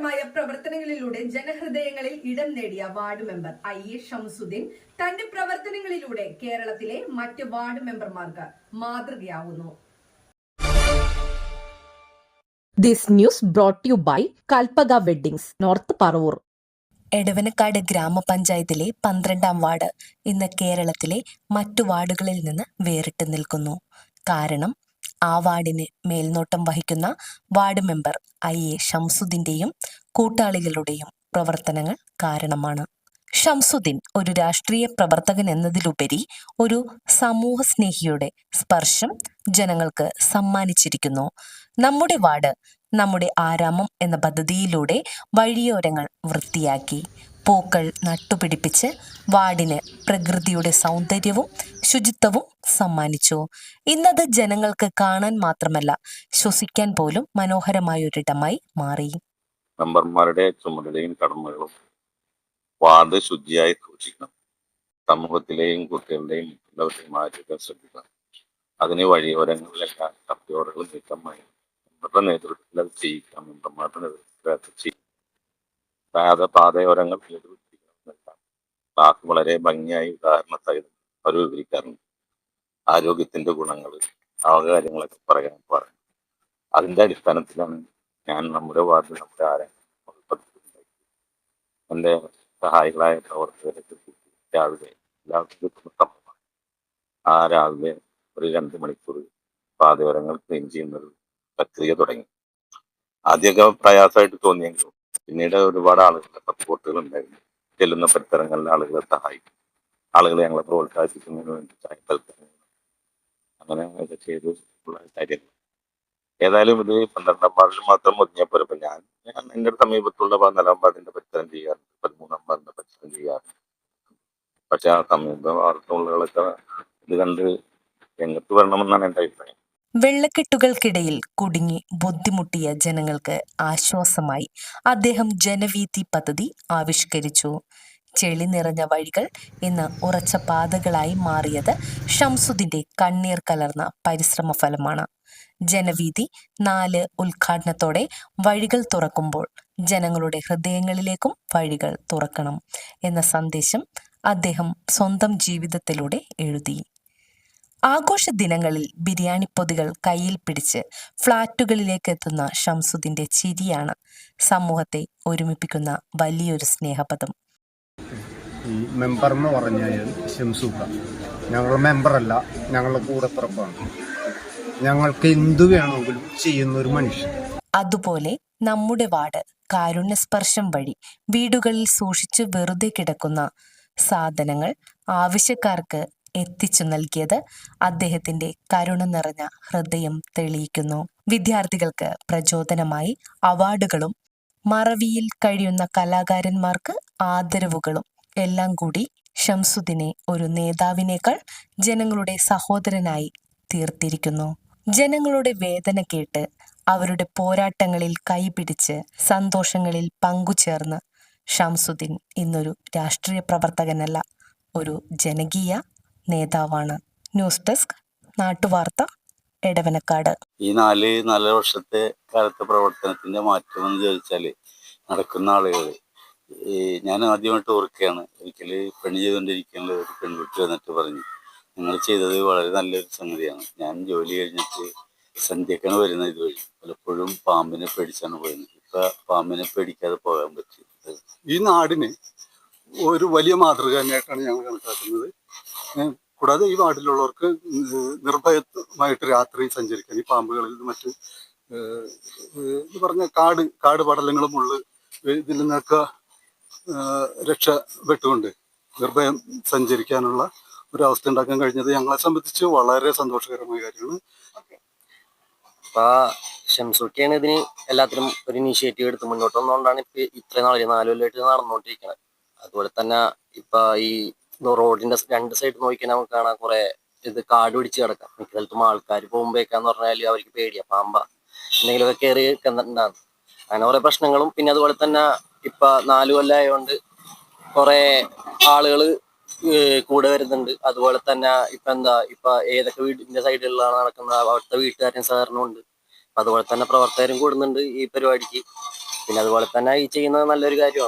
മനോഹരമായ പ്രവർത്തനങ്ങളിലൂടെ ജനഹൃദയങ്ങളിൽ ഇടം നേടിയ ward member I A Shamsuddin തന്റെ പ്രവർത്തനങ്ങളിലൂടെ കേരളത്തിലെ മറ്റ് വാർഡ് മെമ്പർമാർക്ക് മാതൃകയാവുന്നു This news brought to you by Kalpaga Weddings, North Parvur. Edavanakkad ഗ്രാമപഞ്ചായത്തിലെ പന്ത്രണ്ടാം വാർഡ് ഇന്ന് കേരളത്തിലെ മറ്റു വാർഡുകളിൽ നിന്ന് വേറിട്ട് നിൽക്കുന്നു കാരണം ആ വാർഡിന് മേൽനോട്ടം വഹിക്കുന്ന വാർഡ് മെമ്പർ ഐ എ ഷംസുദ്ദീന്റെയും കൂട്ടാളികളുടെയും പ്രവർത്തനങ്ങൾ കാരണമാണ്. ഷംസുദ്ദീൻ ഒരു രാഷ്ട്രീയ പ്രവർത്തകൻ എന്നതിലുപരി ഒരു സമൂഹ സ്നേഹിയുടെ സ്പർശം ജനങ്ങൾക്ക് സമ്മാനിച്ചിരിക്കുന്നു. നമ്മുടെ വാർഡ് നമ്മുടെ ആരാമം എന്ന പദ്ധതിയിലൂടെ വഴിയോരങ്ങൾ വൃത്തിയാക്കി. പൂക്കൾ നട്ടുപിടിപ്പിച്ച് വാർഡിന് പ്രകൃതിയുടെ സൗന്ദര്യവും ശുചിത്വവും സമ്മാനിച്ചു. ഇന്നത് ജനങ്ങൾക്ക് കാണാൻ മാത്രമല്ല ശ്വസിക്കാൻ പോലും മനോഹരമായ ഒരിടമായി മാറി. മെമ്പർമാരുടെ ചുമതലയും കടമകളും വാർഡ് ശുചിയായി സൂക്ഷിക്കണം. സമൂഹത്തിലെയും കുട്ടികളുടെയും എല്ലാവരുടെയും ആരോഗ്യം ശ്രദ്ധിക്കണം. അതിന് വഴിയോരങ്ങളിലൊക്കെ കത്തിയോടുകൾ നീക്കമായി മെമ്പറുടെ നേതൃത്വത്തിൽ അത് ചെയ്യിക്കാം. മെമ്പർമാരുടെ നേതൃത്വത്തിൽ അത് ചെയ്യും പാത പാതയോരങ്ങൾ ക്ലാസ് വളരെ ഭംഗിയായി ഉദാഹരണ സഹിതം അവർ വിവരിക്കാറുണ്ട് ആരോഗ്യത്തിന്റെ ഗുണങ്ങൾ ആ കാര്യങ്ങളൊക്കെ പറയാൻ പറയും അതിന്റെ അടിസ്ഥാനത്തിലാണ് ഞാൻ നമ്മുടെ വാർഡിൽ നമ്മുടെ ആരെ എന്റെ സഹായികളായ പ്രവർത്തകരെ രാവിലെ എല്ലാവർക്കും ആ രാവിലെ ഒരു രണ്ട് മണിക്കൂർ പാതയോരങ്ങൾ ക്ലീൻ ചെയ്യുന്ന ഒരു പ്രക്രിയ തുടങ്ങി. ആദ്യമൊക്കെ പ്രയാസമായിട്ട് തോന്നിയെങ്കിലും പിന്നീട് ഒരുപാട് ആളുകളുടെ സപ്പോർട്ടുകൾ ഉണ്ടായിരുന്നു. ചെല്ലുന്ന പരിസരങ്ങളിലെ ആളുകളെ സഹായിക്കും. ആളുകളെ ഞങ്ങളെ പ്രോത്സാഹിപ്പിക്കുന്നതിന് വേണ്ടി ചായ അങ്ങനെ ഒക്കെ ചെയ്തു. ഉള്ള കാര്യങ്ങൾ ഏതായാലും ഇത് പന്ത്രണ്ടാം വാർഡിൽ മാത്രം ഒതുങ്ങിയപ്പോൾ ഇപ്പൊ ഞാൻ ഞാൻ എന്റെ സമീപത്തുള്ള പതിനാലാം വാർഡിന്റെ പരിസരം ചെയ്യാറുണ്ട് പതിമൂന്നാം വാർഡിന്റെ പരിസരം ചെയ്യാറുണ്ട് പക്ഷെ ആ സമീപ വാർഡിലുള്ളതൊക്കെ ഇത് കണ്ട് രംഗത്ത് വരണമെന്നാണ് എന്റെ അഭിപ്രായം. വെള്ളക്കെട്ടുകൾക്കിടയിൽ കുടുങ്ങി ബുദ്ധിമുട്ടിയ ജനങ്ങൾക്ക് ആശ്വാസമായി അദ്ദേഹം ജനവീതി പദ്ധതി ആവിഷ്കരിച്ചു. ചെളി നിറഞ്ഞ വഴികൾ ഇന്ന് ഉറച്ച പാതകളായി മാറിയത് ഷംസുദിന്റെ കണ്ണീർ കലർന്ന പരിശ്രമ ഫലമാണ്. ജനവീതി നാല് ഉദ്ഘാടനത്തോടെ വഴികൾ തുറക്കുമ്പോൾ ജനങ്ങളുടെ ഹൃദയങ്ങളിലേക്കും വഴികൾ തുറക്കണം എന്ന സന്ദേശം അദ്ദേഹം സ്വന്തം ജീവിതത്തിലൂടെ എഴുതി. ആഘോഷ ദിനങ്ങളിൽ ബിരിയാണി പൊതികൾ കയ്യിൽ പിടിച്ച് ഫ്ളാറ്റുകളിലേക്ക് എത്തുന്ന ഷംസുദിന്റെ ചിരിയാണ് സമൂഹത്തെ ഒരുമിപ്പിക്കുന്ന വലിയൊരു സ്നേഹപദം ഈ മെമ്പർ എന്ന് പറഞ്ഞാൽ ഷംസൂക്ക. ഞങ്ങൾ മെമ്പറല്ല ഞങ്ങളുടെ കൂടപ്പിറപ്പാണ് ഞങ്ങൾക്ക് എന്തു വേണമെങ്കിലും ചെയ്യുന്ന ഒരു മനുഷ്യൻ. അതുപോലെ നമ്മുടെ വാർഡ് കാരുണ്യസ്പർശം വഴി വീടുകളിൽ സൂക്ഷിച്ച് വെറുതെ കിടക്കുന്ന സാധനങ്ങൾ ആവശ്യക്കാർക്ക് എത്തിച്ചു നൽകിയത് അദ്ദേഹത്തിന്റെ കരുണ നിറഞ്ഞ ഹൃദയം തെളിയിക്കുന്നു. വിദ്യാർത്ഥികൾക്ക് പ്രചോദനമായി അവാർഡുകളും മറവിയിൽ കഴിയുന്ന കലാകാരന്മാർക്ക് ആദരവുകളും എല്ലാം കൂടി ഷംസുദിനെ ഒരു നേതാവിനേക്കാൾ ജനങ്ങളുടെ സഹോദരനായി തീർത്തിരിക്കുന്നു. ജനങ്ങളുടെ വേദന കേട്ട് അവരുടെ പോരാട്ടങ്ങളിൽ കൈപിടിച്ച് സന്തോഷങ്ങളിൽ പങ്കുചേർന്ന് ഷംസുദ്ദീൻ ഇന്നൊരു രാഷ്ട്രീയ പ്രവർത്തകനല്ല ഒരു ജനകീയ നേതാവാണ്. ന്യൂസ് ഡെസ്ക് നാട്ടുവാർത്ത എടവനക്കാട്. ഈ നാല് നാല് വർഷത്തെ കാലത്തെ പ്രവർത്തനത്തിന്റെ മാറ്റം എന്ന് ചോദിച്ചാൽ നടക്കുന്ന ആളുകൾ ഞാൻ ആദ്യമായിട്ട് ഓർക്കുകയാണ് ഒരിക്കൽ പണി ചെയ്തുകൊണ്ടിരിക്കുന്ന ഒരു പെൺകുട്ടി വന്നിട്ട് പറഞ്ഞു നിങ്ങൾ ചെയ്തത് വളരെ നല്ലൊരു സംഗതിയാണ്. ഞാൻ ജോലി കഴിഞ്ഞിട്ട് സന്ധ്യക്കാണ് വരുന്നത് ഇതുവഴി. പലപ്പോഴും പാമ്പിനെ പേടിച്ചാണ് പോയിരുന്നത്. ഇപ്പൊ പാമ്പിനെ പേടിക്കാതെ പോകാൻ പറ്റി. ഈ നാടിന് ഒരു വലിയ മാതൃക തന്നെയായിട്ടാണ് ഞങ്ങൾ കണക്കാക്കുന്നത്. കൂടാതെ ഈ നാട്ടിലുള്ളവർക്ക് നിർഭയമായിട്ട് രാത്രി സഞ്ചരിക്കാൻ ഈ പാമ്പുകളിൽ മറ്റു ഏഹ് പറഞ്ഞ കാട് കാട് പടലങ്ങളും ഉള്ള ഇതിൽ നിന്നൊക്കെ രക്ഷപ്പെട്ടുകൊണ്ട് നിർഭയം സഞ്ചരിക്കാനുള്ള ഒരു അവസ്ഥ ഉണ്ടാക്കാൻ കഴിഞ്ഞത് ഞങ്ങളെ സംബന്ധിച്ച് വളരെ സന്തോഷകരമായ കാര്യമാണ്. അപ്പൊ ഇതിന് എല്ലാത്തിനും ഒരു ഇനീഷ്യേറ്റീവ് എടുത്ത് മുന്നോട്ട് വന്നുകൊണ്ടാണ് ഇപ്പൊ ഇത്രയും നാളെ നാല് കൊല്ലമായിട്ട് നടന്നുകൊണ്ടിരിക്കുന്നത് അതുപോലെ തന്നെ ഇപ്പൊ ഈ റോഡിന്റെ രണ്ട് സൈഡ് നോക്കിയാൽ നമുക്ക് കാണാൻ കുറെ ഇത് കാട് പിടിച്ച് കിടക്കാം. മിക്ക സ്ഥലത്തും ആൾക്കാർ പോകുമ്പോഴേക്കാന്ന് പറഞ്ഞാൽ അവർക്ക് പേടിയാ. പാമ്പ എന്തെങ്കിലുമൊക്കെ കയറി നിൽക്കുന്നുണ്ടാകും അങ്ങനെ കുറെ പ്രശ്നങ്ങളും. പിന്നെ അതുപോലെ തന്നെ ഇപ്പൊ നാലു കൊല്ലമായതുകൊണ്ട് കുറെ ആളുകൾ ഏഹ് കൂടെ വരുന്നുണ്ട്. അതുപോലെ തന്നെ ഇപ്പൊ എന്താ ഇപ്പൊ ഏതൊക്കെ വീടിന്റെ സൈഡിലാണ് നടക്കുന്നത് അവിടുത്തെ വീട്ടുകാരും സഹകരണം ഉണ്ട്. അതുപോലെ തന്നെ പ്രവർത്തകരും കൂടുന്നുണ്ട് ഈ പരിപാടിക്ക്. പിന്നെ അതുപോലെ തന്നെ ഈ ചെയ്യുന്നത് നല്ലൊരു കാര്യമാണ്.